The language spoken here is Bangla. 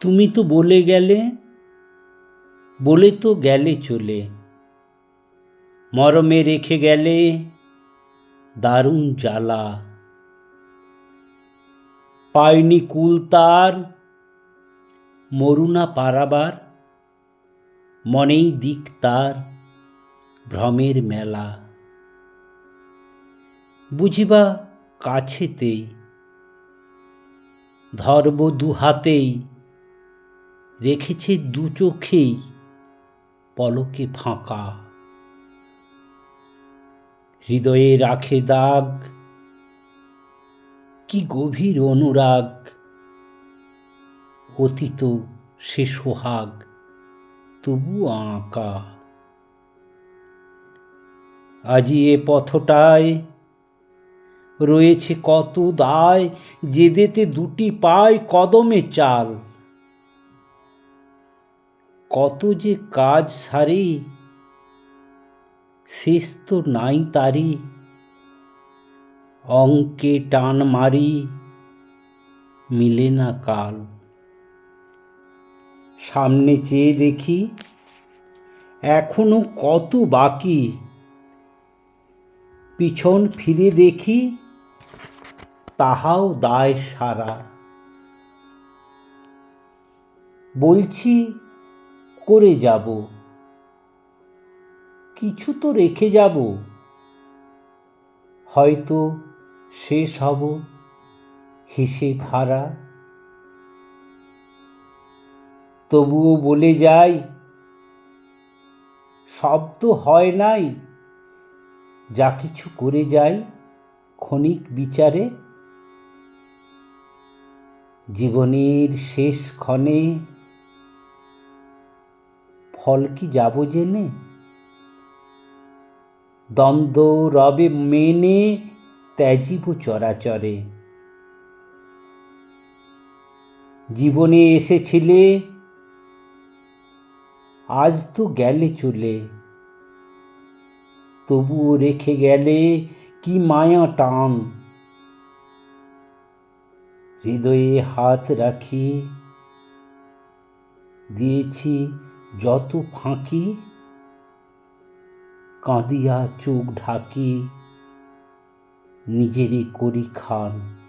তুমি তো বলে গেলে, বলে তো গেলে চলে। মরমে রেখে গেলে দারুণ জ্বালা। পায়নি কুল তার মরুনা পারাবার, মনেই দিক তার ভ্রমের মেলা। বুঝিবা কাছেতেই ধর্ব দু হাতেই রেখেছে দু চোখেই পলকে ফাঁকা। হৃদয়ে রাখে দাগ, কি গভীর অনুরাগ, অতীত সে সোহাগ, তবু আঁকা। আজি এ পথটায় রয়েছে কত দায় যেদেতে দুটি পায় কদমে চাল। কত যে কাজ সারি, শেষ তো নাই তারি। অঙ্কে টান মারি, মিলে না কাল। সামনে চেয়ে দেখি, এখনও কত বাকি। পিছন ফিরে দেখি, তাহাও দায় সারা। বলছি করে যাব। কিছু তো রেখে যাব। হয়তো শেষ হব হিসেব হারা। তবুও বলে যাই, সব তো হয় নাই। যা কিছু করে যাই ক্ষণিক বিচারে। জীবনের শেষ ক্ষণে ফল কি যাব জেনে? দ্বন্দ্ব রবে মেনে ত্যাজিব চরাচরে। জীবনে এসেছিলে, আজ তো গেলে চলে। তবুও রেখে গেলে কি মায়া টান? হৃদয়ে হাত রাখি, দিয়েছি যত ফাঁকি কাঁদিয়া চোখ ঢাকি নিজেরই করি খান।